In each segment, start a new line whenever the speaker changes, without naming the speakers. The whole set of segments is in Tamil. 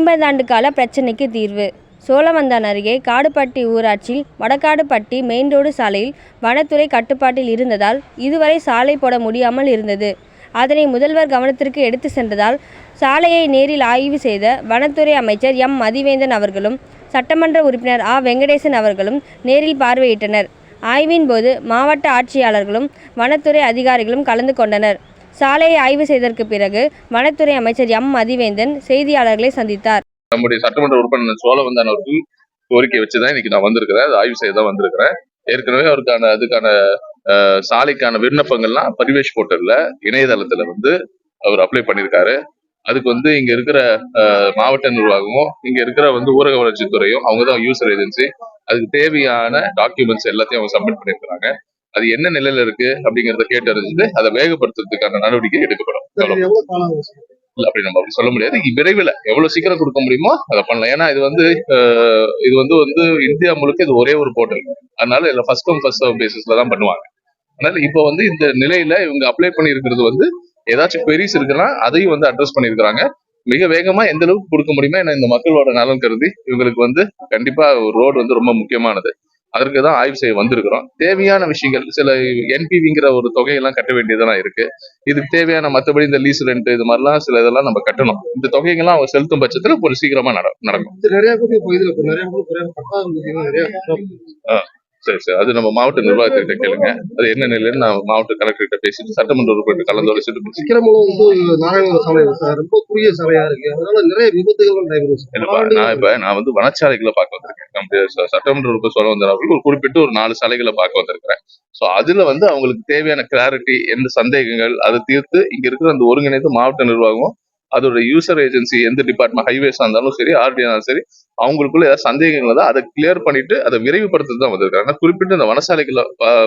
ஐம்பது ஆண்டு கால பிரச்சினைக்கு தீர்வு. சோழவந்தான் அருகே காடுபட்டி ஊராட்சியில் வடக்காடுபட்டி மெயின் ரோடு சாலையில் வனத்துறை கட்டுப்பாட்டில் இருந்ததால் இதுவரை சாலை போட முடியாமல் இருந்தது. அதனை முதல்வர் கவனத்திற்கு எடுத்து சென்றதால் சாலையை நேரில் ஆய்வு செய்த வனத்துறை அமைச்சர் எம். மதிவேந்தன் அவர்களும் சட்டமன்ற உறுப்பினர் ஆ. வெங்கடேசன் அவர்களும் நேரில் பார்வையிட்டனர். ஆய்வின் போது மாவட்ட ஆட்சியாளர்களும் வனத்துறை அதிகாரிகளும் கலந்து கொண்டனர். சாலையை ஆய்வு செய்ததற்கு பிறகு வனத்துறை அமைச்சர் எம். மதிவேந்தன் செய்தியாளர்களை சந்தித்தார்.
நம்முடைய சட்டமன்ற உறுப்பினர் சோழவந்தான் அவர்கள் கோரிக்கை வச்சுதான் இன்னைக்கு நான் வந்திருக்கிறேன். அது ஆய்வு செய்ய தான் வந்திருக்கிறேன். ஏற்கனவே அவருக்கான அதுக்கான சாலைக்கான விண்ணப்பங்கள்லாம் பரிவேஷ் போர்ட்டல்ல இணையதளத்துல வந்து அவர் அப்ளை பண்ணியிருக்காரு. அதுக்கு வந்து இங்க இருக்கிற மாவட்ட நிர்வாகமும் இங்க இருக்கிற வந்து ஊரக வளர்ச்சித்துறையும் அவங்க தான் யூசர் ஏஜென்சி அதுக்கு தேவையான டாக்குமெண்ட்ஸ் எல்லாத்தையும் அவங்க சப்மிட் பண்ணியிருக்காங்க அது என்ன நிலையில இருக்கு அப்படிங்கறத கேட்டு அறிஞ்சிட்டு அதை வேகப்படுத்துறதுக்கான நடவடிக்கை எடுக்கப்படும். அப்படி நம்ம அப்படி சொல்ல முடியாது. விரைவில் எவ்வளவு சீக்கிரம் கொடுக்க முடியுமோ அதை பண்ணலாம். ஏன்னா இது வந்து இது வந்து வந்து இந்தியா முழுக்க இது ஒரே ஒரு போர்ட்டல். அதனால இதுல ஃபர்ஸ்ட் கம் ஃபர்ஸ்ட் சர்வ் பேசிஸ்ல தான் பண்ணுவாங்க. அதனால இப்போ வந்து இந்த நிலையில இவங்க அப்ளை பண்ணியிருக்கிறது வந்து ஏதாச்சும் பெரிஸ் இருக்குன்னா அதையும் வந்து அட்ரஸ் பண்ணியிருக்கிறாங்க. மிக வேகமா எந்த அளவுக்கு கொடுக்க முடியுமோ ஏன்னா இந்த மக்களோட நலன் கருதி இவங்களுக்கு வந்து கண்டிப்பா ரோடு வந்து ரொம்ப முக்கியமானது. அதற்கு தான் ஆய்வு செய்ய வந்திருக்கிறோம். தேவையான விஷயங்கள் சில என்பிவிங்கிற ஒரு தொகையெல்லாம் கட்ட வேண்டியதெல்லாம் இருக்கு. இதுக்கு தேவையான மற்றபடி இந்த லீஸ் ரெண்ட் இது மாதிரிலாம் சில இதெல்லாம் நம்ம கட்டணும். இந்த தொகைகள்லாம் அவங்க செலுத்தும் பட்சத்துல ஒரு சீக்கிரமா நட- நடக்கும்.
நிறைய.
சரி சரி. அது நம்ம மாவட்ட நிர்வாகத்திட்ட கேளுங்க. அது என்ன நிலைன்னு நான் மாவட்ட கலெக்டர் கிட்ட பேசிட்டு சட்டமன்ற உறுப்பினர் கலந்துரைச்சிட்டு பேசி
சிக்கிரமலம் வந்து நாராயண சாலை ரொம்ப குறுகிய சாலையா இருக்கு. அதனால நிறைய விபத்துகள்
நான் இப்ப நான் வந்து வனச்சாலைகளை பார்க்க ச- சட்டமன்ற உறுப்பினர் சொல்ல வந்த அவர்கள் ஒரு குறிப்பிட்ட ஒரு நாலு சாலைகளை பார்க்க வந்திருக்கிறேன். சோ அதுல வந்து அவங்களுக்கு தேவையான கிளாரிட்டி எந்த சந்தேகங்கள் அதை தீர்த்து இங்க இருக்கிற அந்த ஒருங்கிணைந்த மாவட்ட நிர்வாகமும் அதோட யூசர் ஏஜென்சி எந்த டிபார்ட்மெண்ட் ஹைவேஸா இருந்தாலும் சரி ஆர்டிஆ இருந்தாலும் சரி அவங்களுக்குள்ள ஏதாவது சந்தேகங்கள் தான் அதை கிளியர் பண்ணிட்டு அதை விரைவுபடுத்துறது தான் வந்திருக்காங்க. ஆனா குறிப்பிட்ட இந்த வனசாலைகளை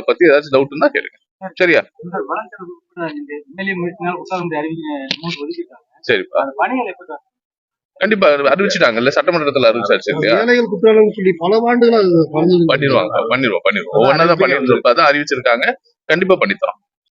பத்தி ஏதாச்சும் டவுட்னா கேளுங்க. சரியா?
இந்த இந்த
சரிப்பா.
அந்த
கண்டிப்பா அறிவிச்சிட்டாங்கல்ல சட்டமன்றத்துல அறிவிச்சாச்சு
ஏழைகள் குற்றாலம் சொல்லி பல ஆண்டுகளா
பண்ணிடுவாங்க பண்ணிடுவோம் பண்ணிடுவோம். ஒவ்வொன்றா தான் பண்ணிட்டு அதான் அறிவிச்சிருக்காங்க. கண்டிப்பா பண்ணித்தரோம்.